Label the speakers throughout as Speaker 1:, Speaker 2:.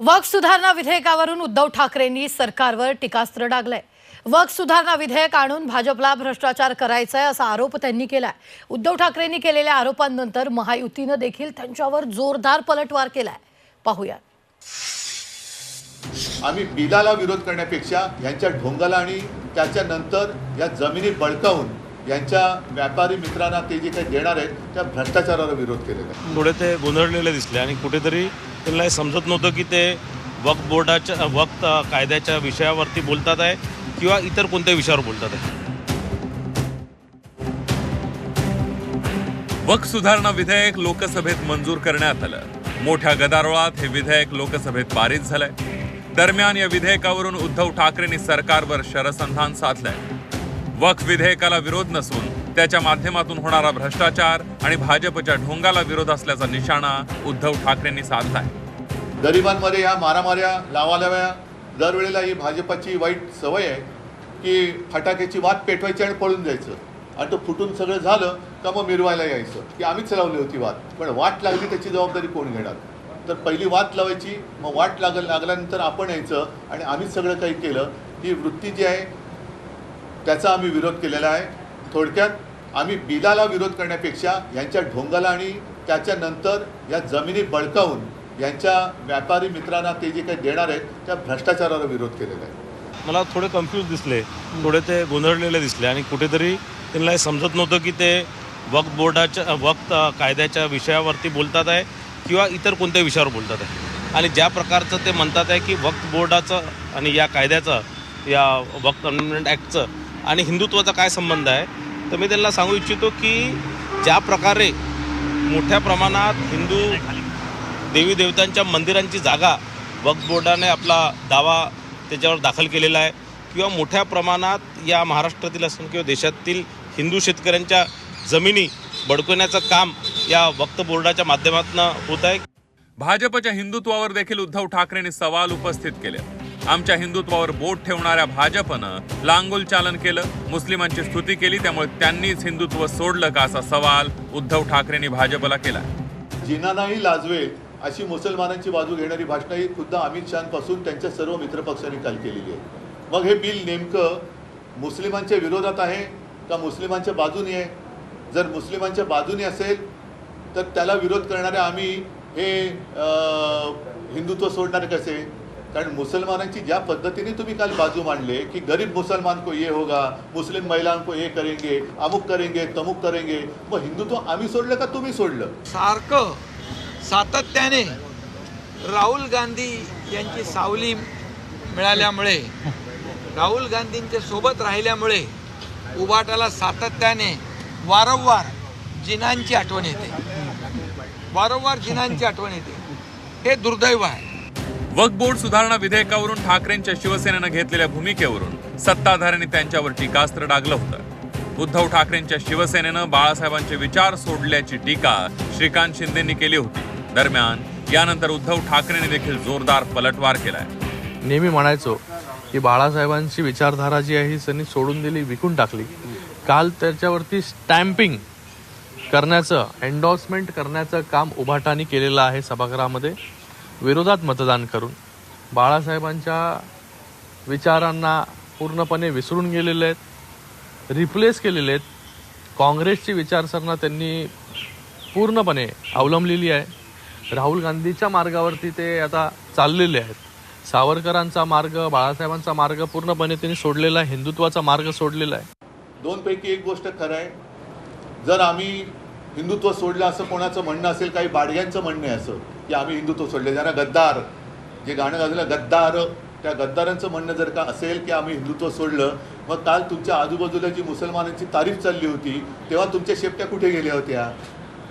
Speaker 1: वक्फ सुधारणा विधेयकावरून उद्धव ठाकरेंनी सरकारवर टीकास्त्र डागलंय. वक्फ सुधारणा विधेयक आणून भाजपला भ्रष्टाचार करायचा आहे असा आरोप त्यांनी केलाय. उद्धव ठाकरेंनी केलेल्या आरोपांनंतर महायुतीनं देखील त्यांच्यावर जोरदार पलटवार केलाय. पाहूया
Speaker 2: आम्ही बिलाला विरोध करण्यापेक्षा यांच्या ढोंगाला आणि त्याच्यानंतर या जमिनी बळकावून यांच्या व्यापारी मित्रांना ते जे काही देणार आहेत त्या भ्रष्टाचाराला विरोध केलेला आहे.
Speaker 3: थोडे ते गोंधळलेले दिसले आणि कुठेतरी त्यांना हे समजत नव्हतं की ते वक्फ बोर्डाच्या वक्त कायद्याच्या विषयावरती बोलतात आहे किंवा इतर कोणत्या विषयावर बोलतात आहे.
Speaker 4: वक्फ सुधारणा विधेयक लोकसभेत मंजूर करण्यात आलं. मोठ्या गदारोळात हे विधेयक लोकसभेत पारित झालंय. दरम्यान या विधेयकावरून उद्धव ठाकरेंनी सरकारवर शरसंधान साधलंय. वक्फ विधेयकाला विरोध नसून त्याच्या माध्यमातून होणारा भ्रष्टाचार आणि भाजपच्या ढोंगाला विरोध असल्याचा निशाणा उद्धव ठाकरेंनी साधलाय.
Speaker 2: गरिबांमध्ये ह्या मारामाऱ्या लावालाव्या. दरवेळेला ही भाजपाची वाईट सवय आहे की फटाक्याची वाट पेटवायची आणि पळून जायचं. आणि तो फुटून सगळं झालं का मग मिरवायला यायचं. की आम्हीच लावली होती वाद पण वाट लागली त्याची जबाबदारी कोण घेणार? तर पहिली वाट लावायची मग वाट लाग लागल्यानंतर आपण यायचं आणि आम्हीच सगळं काही केलं. ही वृत्ती जी आहे त्याचा आम्ही विरोध केलेला आहे. थोडक्यात आम्ही बिलाला विरोध करण्यापेक्षा यांच्या ढोंगाला आणि त्याच्यानंतर या जमिनी बळकावून यांच्या व्यापारी मित्रांना ते जे काही देणार आहेत त्या भ्रष्टाचाराला विरोध केलेला आहे.
Speaker 3: मला थोडे कन्फ्यूज दिसले. थोडे ते गोंधळलेले दिसले आणि कुठेतरी त्यांना हे समजत नव्हतं की ते वक्त बोर्डाच्या वक्त कायद्याच्या विषयावरती बोलतात आहे किंवा इतर कोणत्या विषयावर बोलतात आहे. आणि ज्या प्रकारचं ते म्हणतात आहे की वक्त बोर्डाचं आणि या कायद्याचं या वक्त अमेंडमेंट ॲक्टचं आणि हिंदुत्वाचा काय संबंध आहे तर मी त्यांना सांगू इच्छितो की ज्या प्रकारे मोठ्या प्रमाणात हिंदू देवी देवतांच्या मंदिरांची जागा वक्फ बोर्डाने आपला दावा त्याच्यावर दाखल केलेला आहे किंवा मोठ्या प्रमाणात या महाराष्ट्रातील असून किंवा देशातील हिंदू शेतकऱ्यांच्या जमिनी बडकवण्याचं काम या वक्फ बोर्डाच्या माध्यमातून होत आहे.
Speaker 4: भाजपच्या हिंदुत्वावर देखील उद्धव ठाकरेंनी सवाल उपस्थित केले. आमच्या हिंदुत्वावर बोट ठेवणाऱ्या भाजपनं लांगोल चालन केलं मुस्लिमांची स्तुती केली त्यामुळे त्यांनीच हिंदुत्व सोडलं का असा सवाल उद्धव ठाकरेंनी भाजपला केला.
Speaker 2: जिनानाही लाजवेल अशी मुसलमानांची बाजू घेणारी भाषणं ही खुद्द अमित शहापासून त्यांच्या सर्व मित्रपक्षांनी काल केलेली आहे. मग हे बिल नेमकं मुस्लिमांच्या विरोधात आहे का मुस्लिमांच्या बाजूने आहे? जर मुस्लिमांच्या बाजूने असेल तर त्याला विरोध करणारे आम्ही हे हिंदुत्व सोडणारे कसे? कारण मुसलमानांची ज्या पद्धतीने तुम्ही काल बाजू मांडले की गरीब मुसलमान को ये होगा मुस्लिम महिलांना को ये करेंगे अमुक करेंगे तमुक करेंगे मग हिंदुत्व आम्ही सोडलं का तुम्ही सोडलं?
Speaker 5: सारखं सातत्याने राहुल गांधी यांची सावली मिळाल्यामुळे राहुल गांधींच्या सोबत राहिल्यामुळे उबाटाला सातत्याने वारंवार जिनांची आठवण येते. वारंवार जिनांची आठवण येते. हे दुर्दैव आहे.
Speaker 4: वक्फ बोर्ड सुधारणा विधेयकावरून ठाकरेंच्या शिवसेनेनं घेतलेल्या भूमिकेवरून सत्ताधाऱ्यांनी त्यांच्यावर टीकास्त्र डागलं होतं. उद्धव ठाकरेंच्या शिवसेनेनं बाळासाहेबांचे विचार सोडल्याची टीका श्रीकांत शिंदेंनी केली होती. दरम्यान यानंतर उद्धव ठाकरेंनी देखील जोरदार पलटवार केलाय.
Speaker 6: नेहमी म्हणायचो की बाळासाहेबांची विचारधारा जी आहे ही त्यांनी सोडून दिली विकून टाकली. काल त्याच्यावरती स्टॅम्पिंग करण्याचं एन्डॉर्समेंट करण्याचं काम उभाटानी केलेलं आहे सभागृहामध्ये. विरोधात मतदान करून बाळासाहेबांच्या विचारांना पूर्णपणे विसरून गेलेले आहेत रिप्लेस केलेले आहेत. काँग्रेसची विचारसरणा त्यांनी पूर्णपणे अवलंबलेली आहे. राहुल गांधीच्या मार्गावरती ते आता चाललेले आहेत. सावरकरांचा मार्ग बाळासाहेबांचा मार्ग पूर्णपणे त्यांनी सोडलेला आहे. हिंदुत्वाचा मार्ग सोडलेला आहे.
Speaker 2: दोनपैकी एक गोष्ट खरं आहे. जर आम्ही हिंदुत्व सोडलं असं कोणाचं म्हणणं असेल काही बाडग्यांचं म्हणणं आहे असं की आम्ही हिंदुत्व सोडले. ज्यांना गद्दार जे गाणं गाजलं गद्दार त्या गद्दारांचं म्हणणं जर का असेल की आम्ही हिंदुत्व सोडलं मग काल तुमच्या आजूबाजूला जी मुसलमानांची तारीफ चालली होती तेव्हा तुमच्या शेपट्या कुठे गेल्या होत्या?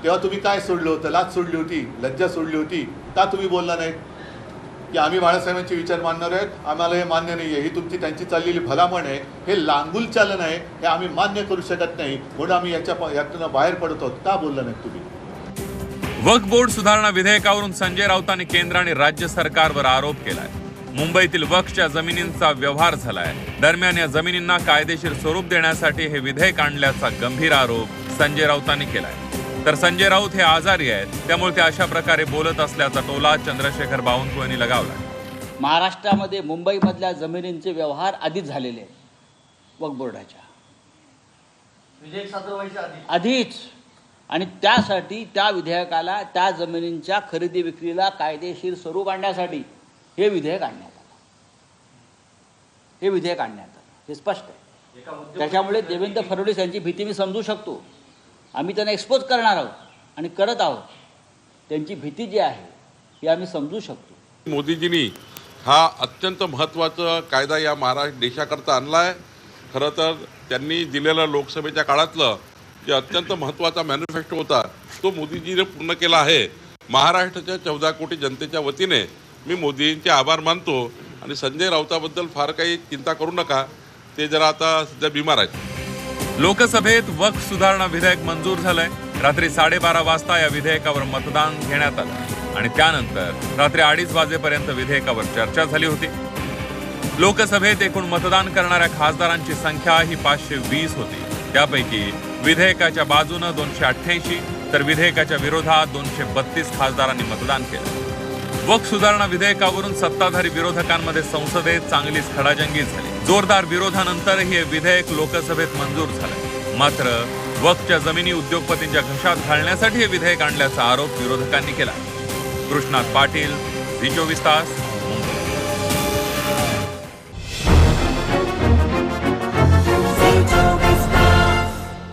Speaker 2: तेव्हा तुम्ही काय सोडलं होतं? लाच सोडली होती? लज्जा सोडली होती? का तुम्ही बोलला नाहीत? की आम्ही बाळासाहेबांचे विचार मानणार आहेत? आम्हाला हे मान्य नाही आहे ही तुमची त्यांची चाललेली भलामण आहे. हे लांबूल चालन आहे. हे आम्ही मान्य करू शकत नाही. म्हणून आम्ही याच्या यातून बाहेर पडत आहोत. का बोलला नाहीत तुम्ही?
Speaker 4: वक्फ बोर्ड सुधारणा विधेयकावरून संजय राऊतांनी केंद्र आणि राज्य सरकारवर आरोप केलाय. मुंबईतील वक्फच्या जमिनींचा व्यवहार झालाय. दरम्यान या जमिनींना कायदेशीर स्वरूप देण्यासाठी हे विधेयक आणल्याचा गंभीर आरोप संजय राऊतांनी केलाय. तर संजय राऊत हे आजारी आहेत त्यामुळे ते अशा प्रकारे बोलत असल्याचा टोला चंद्रशेखर बावनकुळे यांनी लगावला
Speaker 7: महाराष्ट्रामध्ये मुंबईमधल्या जमिनींचे व्यवहार आधीच झालेले आहेत. वक्फ बोर्डाच्या. आधीच. आणि त्यासाठी त्या विधेयकाला त्या जमिनींच्या खरेदी विक्रीला कायदेशीर स्वरूप आणण्यासाठी हे विधेयक आणण्यात आलं. हे विधेयक आणण्यात आलं. हे स्पष्ट आहे. त्याच्यामुळे देवेंद्र फडणवीस यांची भीती मी समजू शकतो. आम्ही त्यांना एक्सपोज करणार आहोत आणि करत आहोत. त्यांची भीती जी आहे ही आम्ही समजू शकतो.
Speaker 8: मोदीजींनी हा अत्यंत महत्त्वाचा कायदा या महाराष्ट्र देशाकरता आणला आहे खरं तर त्यांनी दिलेलं लोकसभेच्या काळातलं जे अत्यंत महत्त्वाचा मॅनिफेस्टो होता. तो मोदीजीने पूर्ण केला आहे. महाराष्ट्राच्या चौदा कोटी जनतेच्या वतीने मी मोदींचे आभार मानतो आणि संजय राऊताबद्दल फार काही चिंता करू नका. ते जरा आता सध्या बिमार आहेत.
Speaker 4: लोकसभेत वक्फ सुधारणा विधेयक मंजूर झालंय. रात्री साडेबारा वाजता या विधेयकावर मतदान घेण्यात आलं. आणि त्यानंतर रात्री अडीच वाजेपर्यंत विधेयकावर चर्चा झाली होती. लोकसभेत एकूण मतदान करणाऱ्या खासदारांची संख्या ही पाचशे वीस होती. त्यापैकी विधेयकाच्या बाजूनं दोनशे अठ्ठ्याऐंशी तर विधेयकाच्या विरोधात दोनशे बत्तीस खासदारांनी मतदान केलं. वक सुधारणा विधेयकावरून सत्ताधारी विरोधकांमध्ये संसदेत चांगलीच खडाजंगी झाली. जोरदार विरोधानंतर हे विधेयक लोकसभेत मंजूर झालं. मात्र वकच्या जमिनी उद्योगपतींच्या घशात घालण्यासाठी हे विधेयक आणल्याचा आरोप विरोधकांनी केला. कृष्णात पाटील झी चोवीस तास